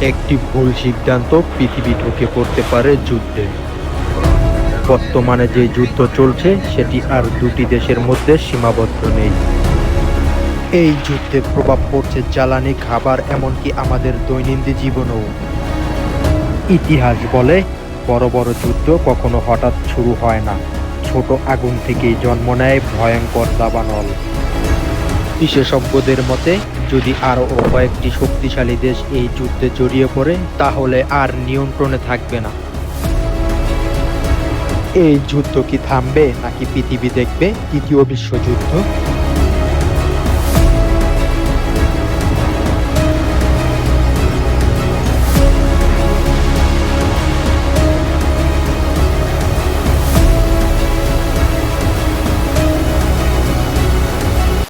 একটি ভুল সিদ্ধান্ত পৃথিবী ঢুকে পড়তে পারে যুদ্ধে। বর্তমানে যে যুদ্ধ চলছে, সেটি আর দুটি দেশের মধ্যে সীমাবদ্ধ নেই। এই যুদ্ধের প্রভাব পড়ছে জ্বালানি খাবার, এমনকি আমাদের দৈনন্দিন জীবনেও। ইতিহাস বলে, বড় বড় যুদ্ধ কখনো হঠাৎ শুরু হয় না। ছোট আগুন থেকেই জন্ম নেয় ভয়ঙ্কর দাবানল। বিশেষজ্ঞদের মতে যদি আরও কয়েকটি শক্তিশালী দেশ এই যুদ্ধে জড়িয়ে পড়ে, তাহলে আর নিয়ন্ত্রণে থাকবে না। এই যুদ্ধ কি থামবে নাকি পৃথিবী দেখবে? তৃতীয় বিশ্বযুদ্ধ?